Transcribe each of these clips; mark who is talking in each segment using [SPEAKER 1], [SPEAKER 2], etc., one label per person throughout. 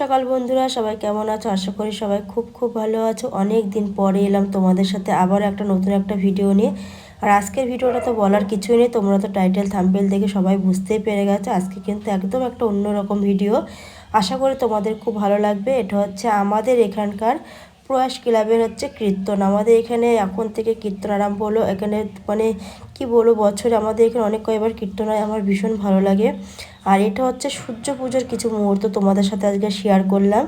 [SPEAKER 1] সকাল বন্ধুরা, সবাই কেমন আছো? আশা করি সবাই খুব খুব ভালো আছো। অনেক দিন পরে এলাম তোমাদের সাথে আবার একটা নতুন একটা ভিডিও নিয়ে। আর আজকের ভিডিওটা তো বলার কিছুই নেই, তোমরা তো টাইটেল থাম্বেল দেখে সবাই বুঝতেই পেরে গেছো। আজকে কিন্তু একদম একটা অন্যরকম ভিডিও। আশা করি তোমাদের খুব ভালো লাগবে। এটা হচ্ছে আমাদের এখানকার প্রয়াস ক্লাবের হচ্ছে কীর্তন। আমাদের এখানে এখন থেকে কীর্তন আরম্ভ হলো। এখানে মানে কি বলব, বছরে আমাদের এখানে অনেক কয়েকবার কীর্তন হয়, আমার ভীষণ ভালো লাগে। আর এটা হচ্ছে সূর্য পুজোর কিছু মুহূর্ত তোমাদের সাথে আজকে শেয়ার করলাম।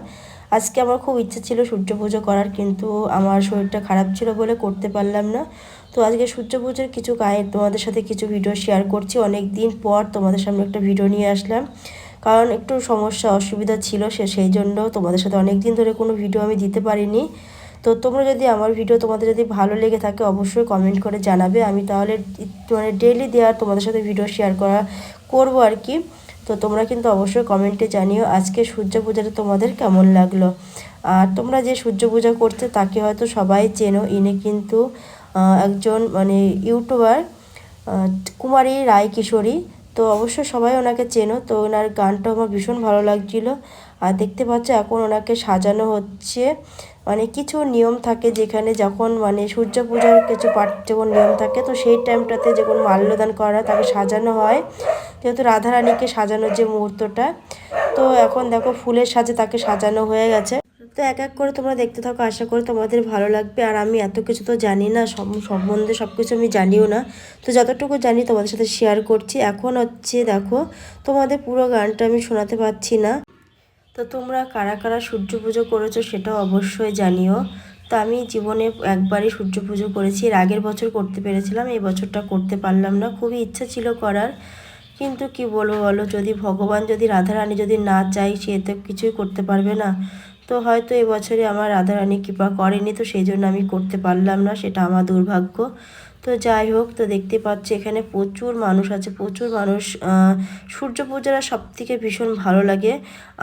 [SPEAKER 1] আজকে আমার খুব ইচ্ছে ছিল সূর্য পুজো করার, কিন্তু আমার শরীরটা খারাপ ছিল বলে করতে পারলাম না। তো আজকে সূর্য পুজোর কিছু গায়ে তোমাদের সাথে কিছু ভিডিও শেয়ার করছি। অনেক দিন পর তোমাদের সামনে একটা ভিডিও নিয়ে আসলাম। কারণ একটু সমস্যা, অসুবিধা ছিল, সে সেই জন্য তোমাদের সাথে অনেক দিন ধরে কোনো ভিডিও আমি দিতে পারিনি। তো তোমরা যদি আমার ভিডিও তোমাদের যদি ভালো লেগে থাকে, অবশ্যই কমেন্ট করে জানাবে। আমি তাহলে মানে ডেলি দেওয়ার তোমাদের সাথে ভিডিও শেয়ার করা, করব আর কি। তো তোমরা কিন্তু অবশ্যই কমেন্টে জানিও আজকে সূর্য পূজাটা তোমাদের কেমন লাগল। আর তোমরা যে সূর্য পূজা করতে তাকে হয়তো সবাই চেনো। ইনি কিন্তু একজন মানে ইউটিউবার কুমারী রায় কিশোরী তো অবশ্যই সবাই ওনাকে চেনো। তো ওনার গানটা আমার ভীষণ ভালো লাগছিল। আর দেখতে পাচ্ছ এখন ওনাকে সাজানো হচ্ছে। মানে কিছু নিয়ম থাকে যেখানে যখন মানে সূর্য পূজার কিছু পাঠ যখন নিয়ম থাকে, তো সেই টাইমটাতে যখন মাল্যদান করা তাকে সাজানো হয়। যেহেতু রাধারানীকে সাজানোর যে মুহূর্তটা, তো এখন দেখো ফুলের সাজে তাকে সাজানো হয়ে গেছে। তো এক এক করে তোমরা দেখতে থাকো, আশা করি তোমাদের ভালো লাগবে। আর আমি এত কিছু তো জানি না সম্বন্ধে সব কিছু আমি জানিও না। তো যতটুকু জানি তোমাদের সাথে শেয়ার করছি। এখন হচ্ছে দেখো, তোমাদের পুরো গানটা আমি শোনাতে পারছি না। তো তোমরা কারা কারা সূর্য পুজো করেছ সেটাও অবশ্যই জানিও। তো আমি জীবনে একবারই সূর্য পুজো করেছি। এর আগের বছর করতে পেরেছিলাম, এই বছরটা করতে পারলাম না। খুবই ইচ্ছা ছিল করার। কিন্তু কি বলব বলো, যদি ভগবান, যদি রাধারানী যদি না চাই সে তো কিছুই করতে পারবে না। তো হয়তো এবছরে আমার রাধারানী কৃপা করেনি, তো সেই জন্য আমি করতে পারলাম না, সেটা আমার দুর্ভাগ্য। তো যাই হোক, তো দেখতে পাচ্ছি এখানে প্রচুর মানুষ আছে, প্রচুর মানুষ সূর্য পূজারা সব থেকে ভীষণ ভালো লাগে।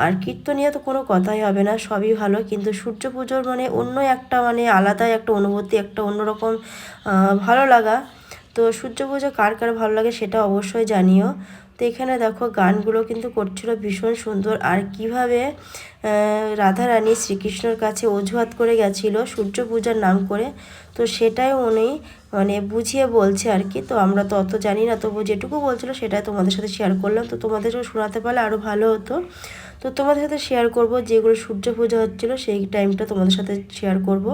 [SPEAKER 1] আর কীর্তনীয় তো কোনো কথাই হবে না, সবই ভালো, কিন্তু সূর্য পুজোর মানে অন্য একটা মানে আলাদাই একটা অনুভূতি, একটা অন্যরকম ভালো লাগা। তো সূর্য পুজো কার কার ভালো লাগে সেটা অবশ্যই জানিও। তো এখানে দেখো গানগুলো কিন্তু করছিল ভীষণ সুন্দর। আর কীভাবে রাধারানী শ্রীকৃষ্ণর কাছে অজুহাত করে গেছিল সূর্য পূজার নাম করে, তো সেটাই উনি মানে বুঝিয়ে বলছে আর কি। তো আমরা তো অত জানি না তবু যেটুকু বলছিল সেটাই তোমাদের সাথে শেয়ার করলাম। তো তোমাদের শোনাতে পারলে আরও ভালো হতো। তো তোমাদের সাথে শেয়ার করব যেগুলো সূর্য পূজা হচ্ছিল সেই টাইমটা তোমাদের সাথে শেয়ার করব।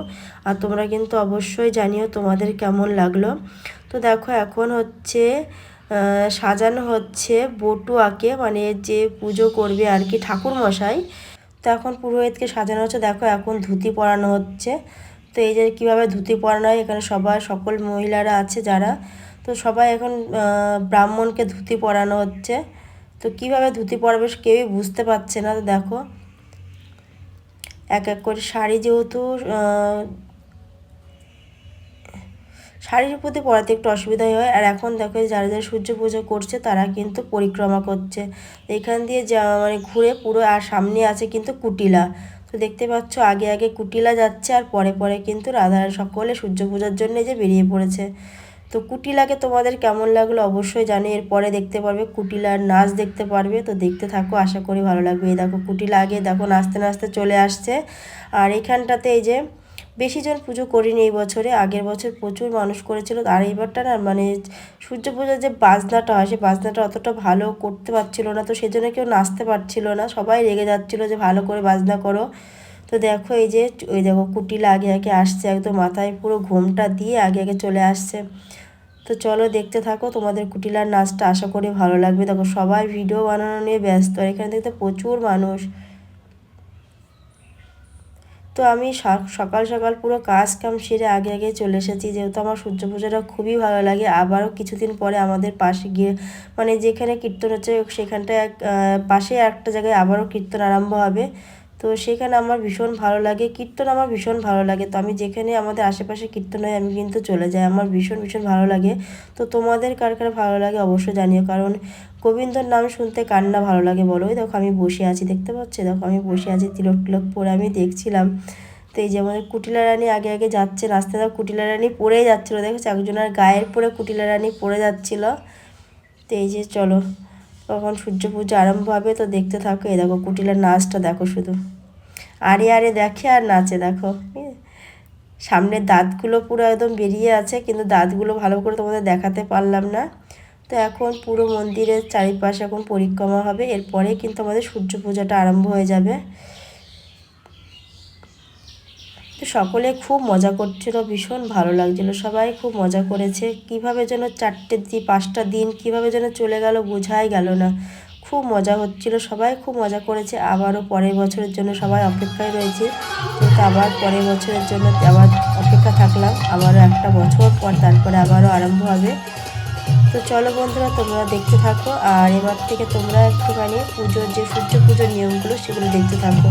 [SPEAKER 1] আর তোমরা কিন্তু অবশ্যই জানিও তোমাদের কেমন লাগল। তো দেখো এখন হচ্ছে সাজানো হচ্ছে বটুয়াকে মানে যে পুজো করবে আর কি ঠাকুর মশাই তো এখন পুরোহিতকে সাজানো হচ্ছে। দেখো এখন ধুতি পরানো হচ্ছে। তো এই যে কীভাবে ধুতি পরানো হয়, এখানে সবাই, সকল মহিলারা আছে যারা। তো সবাই এখন ব্রাহ্মণকে ধুতি পরানো হচ্ছে। তো কীভাবে ধুতি পরাবে কেউই বুঝতে পারছে না তো দেখো। এক এক করে শাড়ি যেহেতু শাড়ির প্রতি পরাতে একটু অসুবিধাই হয়। আর এখন দেখো যারা যারা সূর্য পুজো করছে, তারা কিন্তু পরিক্রমা করছে। এখান দিয়ে যা মানে ঘুরে পুরো আর সামনে আছে কিন্তু কুটিলা। তো দেখতে পাচ্ছ আগে আগে কুটিলা যাচ্ছে আর পরে পরে কিন্তু রাধা সকলে সূর্য পূজার জন্য যে বেরিয়ে পড়েছে। তো কুটিলাকে তোমাদের কেমন লাগল অবশ্যই জানি এরপরে দেখতে পারবে, কুটিলার নাচ দেখতে পারবে। তো দেখতে থাকো, আশা করি ভালো লাগবে। এই দেখো কুটিলা আগে দেখো নাচতে নাচতে চলে আসছে। আর এখানটাতে এই যে বেশি জন পুজো করিনি এই বছরে, আগের বছর প্রচুর মানুষ করেছিল। আর এইবারটা না মানে সূর্য পুজোর যে বাজনাটা হয় সেই বাজনাটা অতটা ভালো করতে পারছিল না। তো সেজন্য কেউ নাচতে পারছিল না, সবাই রেগে যাচ্ছিল যে ভালো করে বাজনা করো। তো দেখো এই যে, ওই দেখো কুটিলা আগে আগে আসছে একদম মাথায় পুরো ঘোমটা দিয়ে আগে আগে চলে আসছে। তো চলো দেখতে থাকো তোমাদের কুটিলার নাচটা, আশা করি ভালো লাগবে। দেখো সবাই ভিডিও বানানো নিয়ে ব্যস্ত এখানে দেখতে প্রচুর মানুষ। তো আমি সকাল সকাল পুরো কাজ কাম সেরে আগে আগে চলে এসেছি। যেহেতু আমার সূর্য পুজোটা খুবই ভালো লাগে, আবারও কিছুদিন পরে আমাদের পাশে গিয়ে মানে যেখানে কীর্তন হচ্ছে সেখানটায় পাশে একটা জায়গায় আবারও কীর্তন আরম্ভ হবে। তো সেখানে আমার ভীষণ ভালো লাগে, কীর্তন আমার ভীষণ ভালো লাগে। তো আমি যেখানে আমাদের আশেপাশে কীর্তন হয় আমি কিন্তু চলে যাই, আমার ভীষণ ভীষণ ভালো লাগে। তো তোমাদের কার কার ভালো লাগে অবশ্যই জানিও, কারণ গোবিন্দর নাম শুনতে কার না ভালো লাগে বলো? ওই দেখো আমি বসে আছি, দেখতে পাচ্ছি? দেখো আমি বসে আছি তিলক টিলক পরে আমি দেখছিলাম। তো এই যে আমাদের কুটিলা রানী আগে আগে যাচ্ছে রাস্তা দেখো কুটিলা রানী পড়েই যাচ্ছিল দেখো একজনের গায়ের পরে কুটিলা রানী পড়ে যাচ্ছিল। তো এই যে চলো, তখন সূর্য পুজো আরম্ভ হবে, তো দেখতে থাকো। এই দেখো কুটিলার নাচটা দেখো শুধু। আরে আরে দেখে আর নাচে, দেখো। সামনের দাঁতগুলো পুরো একদম বেরিয়ে আছে, কিন্তু দাঁতগুলো ভালো করে তোমাদের দেখাতে পারলাম না। তো এখন পুরো মন্দিরের চারিপাশে এখন পরিক্রমা হবে। এরপরে কিন্তু আমাদের সূর্য পূজাটা আরম্ভ হয়ে যাবে। তো সকলে খুব মজা করছিল, ভীষণ ভালো লাগছিল। সবাই খুব মজা করেছে। কীভাবে যেন চারটে দিন পাঁচটা দিন কীভাবে যেন চলে গেল বোঝাই গেল না। খুব মজা হচ্ছিল, সবাই খুব মজা করেছে। আবারও পরের বছরের জন্য সবাই অপেক্ষায় রয়েছে। কিন্তু আবার পরের বছরের জন্য আবার অপেক্ষা থাকলাম। আবারও একটা বছর পর তারপরে আবারও আরম্ভ হবে। তো চলো বন্ধুরা, তোমরা দেখতে থাকো। আর এবার থেকে তোমরা একটুখানি পুজোর যে সূর্য পুজোর নিয়মগুলো, সেগুলো দেখতে থাকো।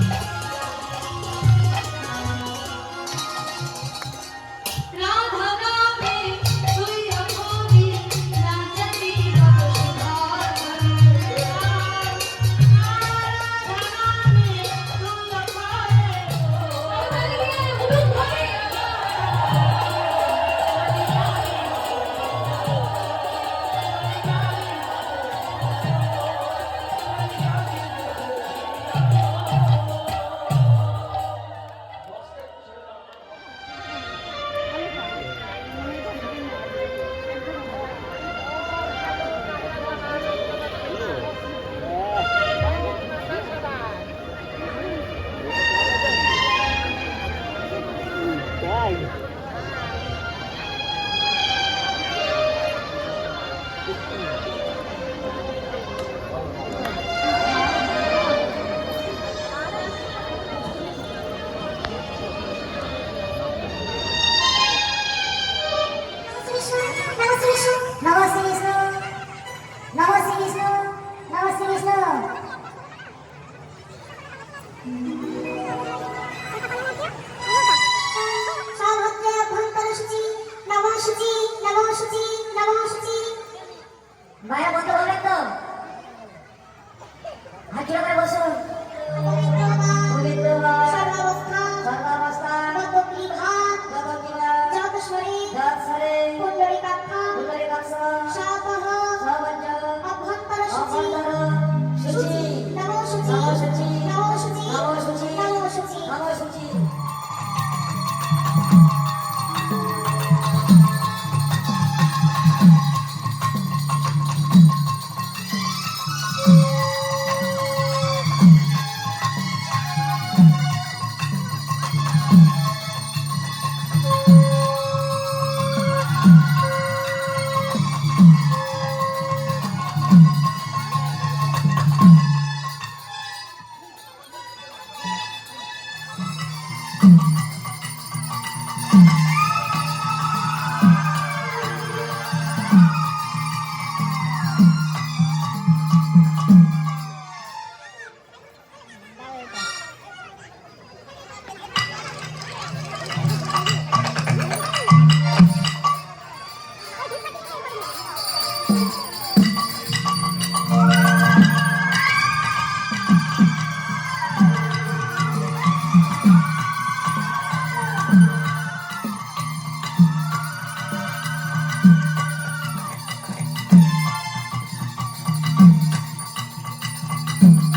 [SPEAKER 2] Mm-hmm.